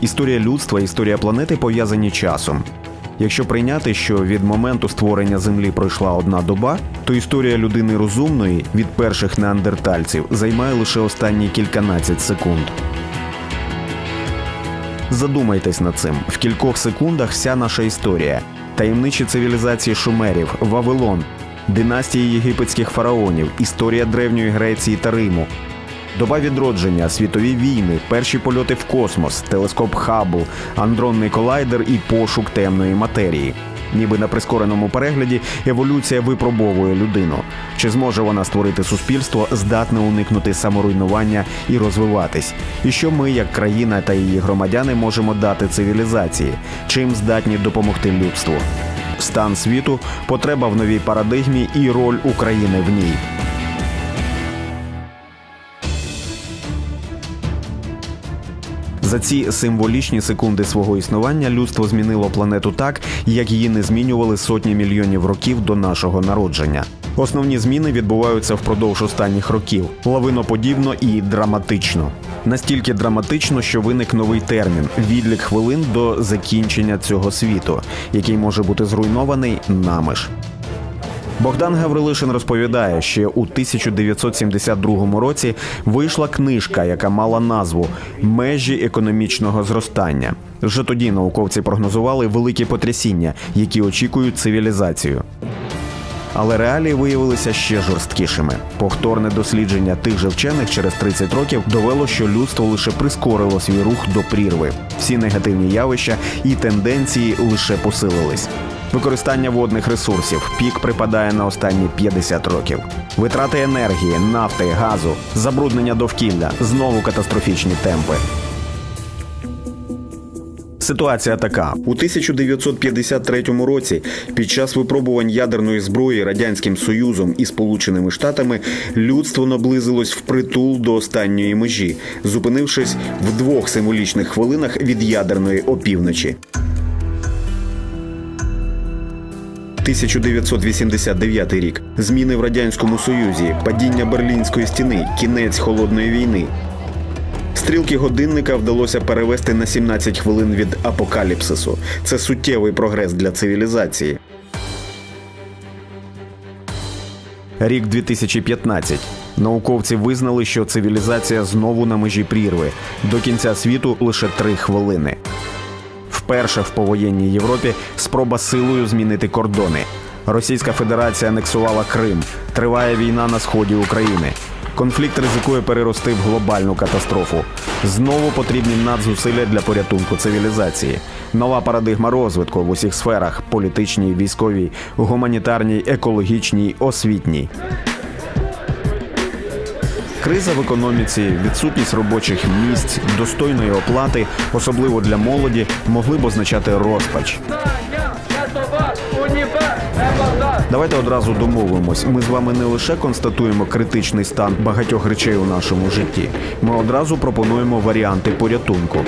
Історія людства, історія планети пов'язані часом. Якщо прийняти, що від моменту створення Землі пройшла одна доба, то історія людини розумної від перших неандертальців займає лише останні кільканадцять секунд. Задумайтесь над цим. В кількох секундах вся наша історія. Таємничі цивілізації шумерів, Вавилон, династії єгипетських фараонів, історія древньої Греції та Риму, доба відродження, світові війни, перші польоти в космос, телескоп Хаббл, андронний колайдер і пошук темної матерії. Ніби на прискореному перегляді еволюція випробовує людину. Чи зможе вона створити суспільство, здатне уникнути саморуйнування і розвиватись? І що ми, як країна та її громадяни, можемо дати цивілізації? Чим здатні допомогти людству? Стан світу, потреба в новій парадигмі і роль України в ній. За ці символічні секунди свого існування людство змінило планету так, як її не змінювали сотні мільйонів років до нашого народження. Основні зміни відбуваються впродовж останніх років лавиноподібно і драматично. Настільки драматично, що виник новий термін відлік хвилин до закінчення цього світу, який може бути зруйнований нами ж. Богдан Гаврилишин розповідає, що у 1972 році вийшла книжка, яка мала назву Межі економічного зростання. Вже тоді науковці прогнозували великі потрясіння, які очікують цивілізацію. Але реалії виявилися ще жорсткішими. Повторне дослідження тих же вчених через 30 років довело, що людство лише прискорило свій рух до прірви. Всі негативні явища і тенденції лише посилились. Використання водних ресурсів пік припадає на останні 50 років. Витрати енергії, нафти, газу, забруднення довкілля знову катастрофічні темпи. Ситуація така: у 1953 році, під час випробувань ядерної зброї радянським союзом і Сполученими Штатами, людство наблизилось впритул до останньої межі, зупинившись в двох символічних хвилинах від ядерної опівночі. 1989 рік. Зміни в радянському союзі, падіння Берлінської стіни, кінець холодної війни. Стрілки годинника вдалося перевести на 17 хвилин від апокаліпсису. Це суттєвий прогрес для цивілізації. Рік 2015. Науковці визнали, що цивілізація знову на межі прірви. До кінця світу лише три хвилини. Вперше в повоєнній Європі спроба силою змінити кордони. Російська Федерація анексувала Крим. Триває війна на сході України. Конфлікт ризикує перерости в глобальну катастрофу. Знову потрібні надзусилля для порятунку цивілізації. Нова парадигма розвитку в усіх сферах: політичній, військовій, гуманітарній, екологічній, освітній. Криза в економіці, відсутність робочих місць, достойної оплати, особливо для молоді, могли б означати розпач. Давайте одразу домовимось. Ми з вами не лише констатуємо критичний стан багатьох речей у нашому житті. Ми одразу пропонуємо варіанти порятунку.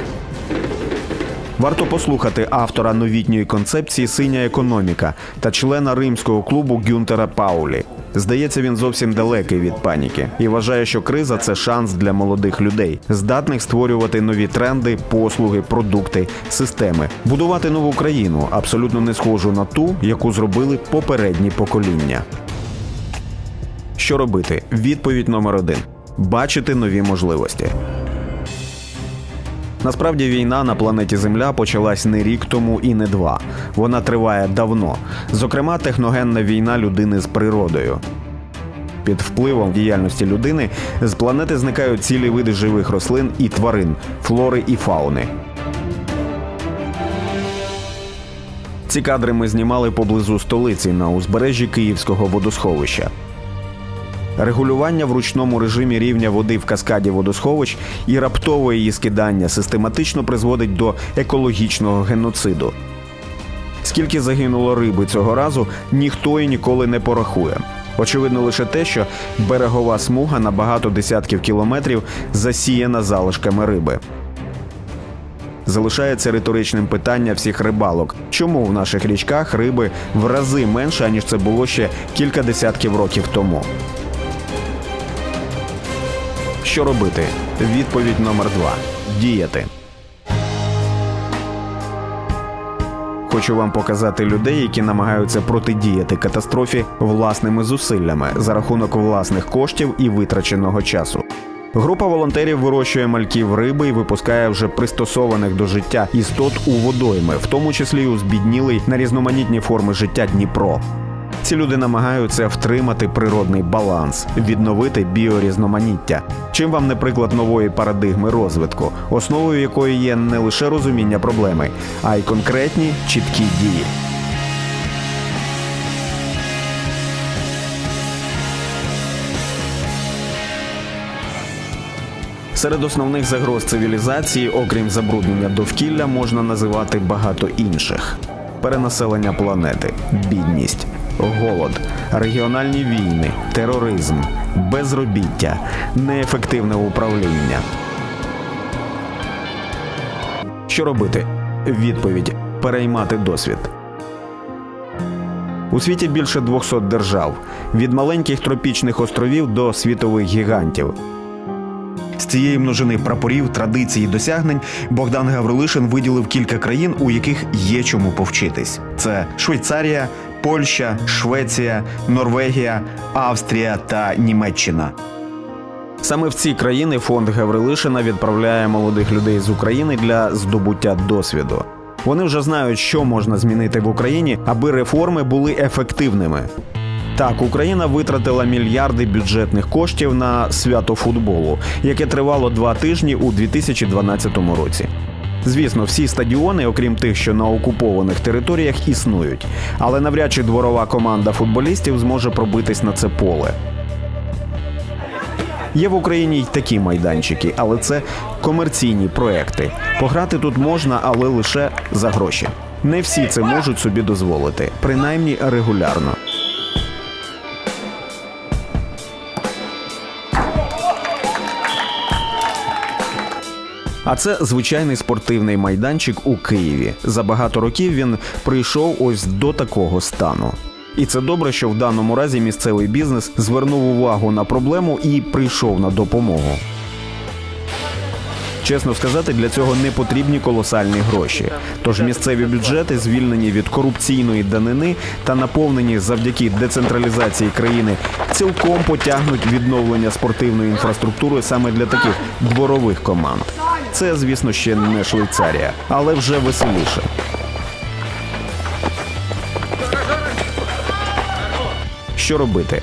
Варто послухати автора новітньої концепції Синя економіка та члена римського клубу Гюнтера Паулі. Здається, він зовсім далекий від паніки і вважає, що криза це шанс для молодих людей, здатних створювати нові тренди, послуги, продукти, системи, будувати нову країну, абсолютно не схожу на ту, яку зробили попередні покоління. Що робити? Відповідь номер один: бачити нові можливості. Насправді війна на планеті Земля почалась не рік тому і не два. Вона триває давно. Зокрема, техногенна війна людини з природою. Під впливом діяльності людини з планети зникають цілі види живих рослин і тварин, флори і фауни. Ці кадри ми знімали поблизу столиці на узбережжі Київського водосховища. Регулювання в ручному режимі рівня води в каскаді водосховищ і раптове її скидання систематично призводить до екологічного геноциду. Скільки загинуло риби цього разу, ніхто і ніколи не порахує. Очевидно лише те, що берегова смуга на багато десятків кілометрів засіяна залишками риби. Залишається риторичним питання всіх рибалок, чому в наших річках риби в рази менше, ніж це було ще кілька десятків років тому. Що робити? Відповідь номер два: діяти. хочу вам показати людей, які намагаються протидіяти катастрофі власними зусиллями за рахунок власних коштів і витраченого часу. Група волонтерів вирощує мальків риби і випускає вже пристосованих до життя істот у водойми, в тому числі у збіднілий на різноманітні форми життя Дніпро. Ці люди намагаються втримати природний баланс, відновити біорізноманіття. Чим вам не приклад нової парадигми розвитку, основою якої є не лише розуміння проблеми, а й конкретні чіткі дії. Серед основних загроз цивілізації, окрім забруднення довкілля, можна називати багато інших: перенаселення планети, бідність, голод, регіональні війни, тероризм, безробіття, неефективне управління. Що робити? Відповідь переймати досвід. У світі більше 200 держав від маленьких тропічних островів до світових гігантів. З цієї множини прапорів, традицій і досягнень Богдан Гаврилишин виділив кілька країн, у яких є чому повчитись: це Швейцарія, Польща, Швеція, Норвегія, Австрія та Німеччина. Саме в ці країни фонд Гаврилишина відправляє молодих людей з України для здобуття досвіду. Вони вже знають, що можна змінити в Україні, аби реформи були ефективними. Так, Україна витратила мільярди бюджетних коштів на свято футболу, яке тривало два тижні у 2012 році. Звісно, всі стадіони, окрім тих, що на окупованих територіях, існують, але навряд чи дворова команда футболістів зможе пробитись на це поле. Є в Україні й такі майданчики, але це комерційні проекти. Пограти тут можна, але лише за гроші. Не всі це можуть собі дозволити, принаймні регулярно. А це звичайний спортивний майданчик у Києві. За багато років він прийшов ось до такого стану. І це добре, що в даному разі місцевий бізнес звернув увагу на проблему і прийшов на допомогу. Чесно сказати, для цього не потрібні колосальні гроші. Тож місцеві бюджети, звільнені від корупційної данини та наповнені завдяки децентралізації країни, цілком потягнуть відновлення спортивної інфраструктури саме для таких дворових команд. Це, звісно, ще не Швейцарія, але вже веселіше. Що робити?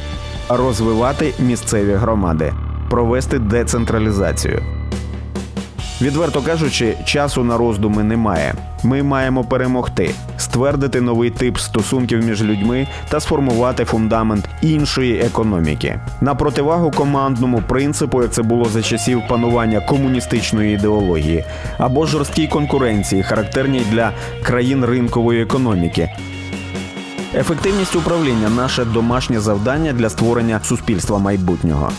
Розвивати місцеві громади, провести децентралізацію. Відверто кажучи, часу на роздуми немає. Ми маємо перемогти, ствердити новий тип стосунків між людьми та сформувати фундамент іншої економіки. На противагу командному принципу, як це було за часів панування комуністичної ідеології, або жорсткій конкуренції, характерній для країн ринкової економіки. Ефективність управління наше домашнє завдання для створення суспільства майбутнього.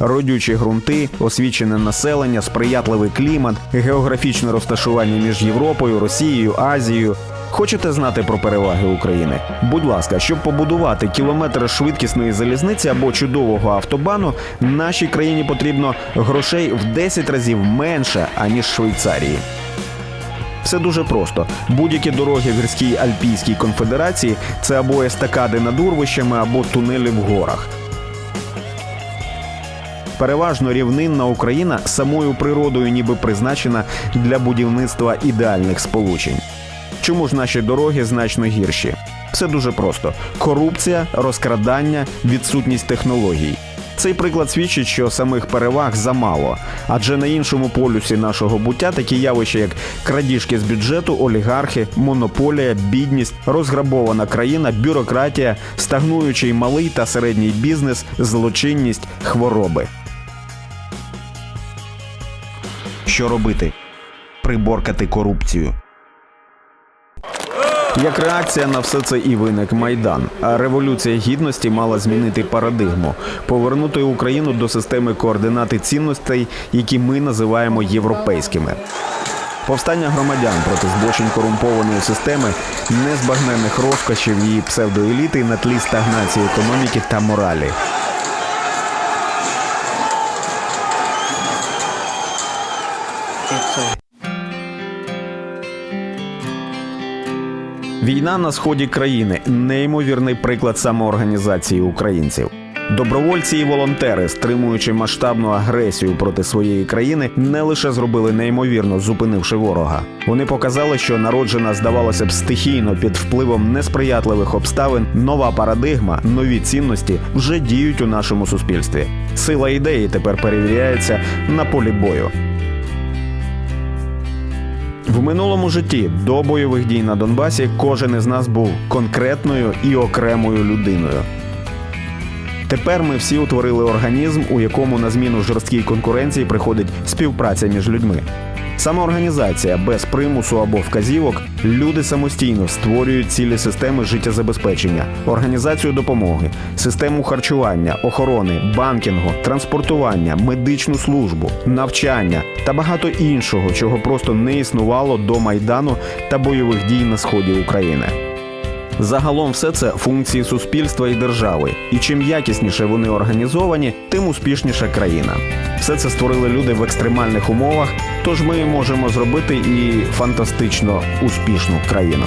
Родючі ґрунти, освічене населення, сприятливий клімат, географічне розташування між Європою, Росією, Азією. Хочете знати про переваги України? Будь ласка, щоб побудувати кілометр швидкісної залізниці або чудового автобану, нашій країні потрібно грошей в 10 разів менше аніж Швейцарії. Все дуже просто. Будь-які дороги в гірській Альпійській конфедерації це або естакади над урвищами, або тунелі в горах. Переважно рівнинна Україна самою природою ніби призначена для будівництва ідеальних сполучень. Чому ж наші дороги значно гірші? Все дуже просто: корупція, розкрадання, відсутність технологій. Цей приклад свідчить, що самих переваг замало, адже на іншому полюсі нашого буття такі явища, як крадіжки з бюджету, олігархи, монополія, бідність, розграбована країна, бюрократія, стагнуючий малий та середній бізнес, злочинність, хвороби. Що робити? Приборкати корупцію. Як реакція на все це і виник майдан. А революція гідності мала змінити парадигму, повернути Україну до системи координати цінностей, які ми називаємо європейськими. Повстання громадян проти збочень корумпованої системи, незбагненних розкошів її псевдоеліти на тлі стагнації економіки та моралі. Війна на сході країни неймовірний приклад самоорганізації українців. Добровольці і волонтери, стримуючи масштабну агресію проти своєї країни, не лише зробили неймовірно, зупинивши ворога. Вони показали, що народжена, здавалося б, стихійно під впливом несприятливих обставин, нова парадигма, нові цінності вже діють у нашому суспільстві. Сила ідеї тепер перевіряється на полі бою. В минулому житті до бойових дій на Донбасі кожен із нас був конкретною і окремою людиною. Тепер ми всі утворили організм, у якому на зміну жорсткій конкуренції приходить співпраця між людьми. Самоорганізація без примусу або вказівок люди самостійно створюють цілі системи життєзабезпечення, організацію допомоги, систему харчування, охорони, банкінгу, транспортування, медичну службу, навчання та багато іншого, чого просто не існувало до майдану та бойових дій на сході України. Загалом все це функції суспільства і держави. І чим якісніше вони організовані, тим успішніша країна. Все це створили люди в екстремальних умовах, тож ми можемо зробити і фантастично успішну країну.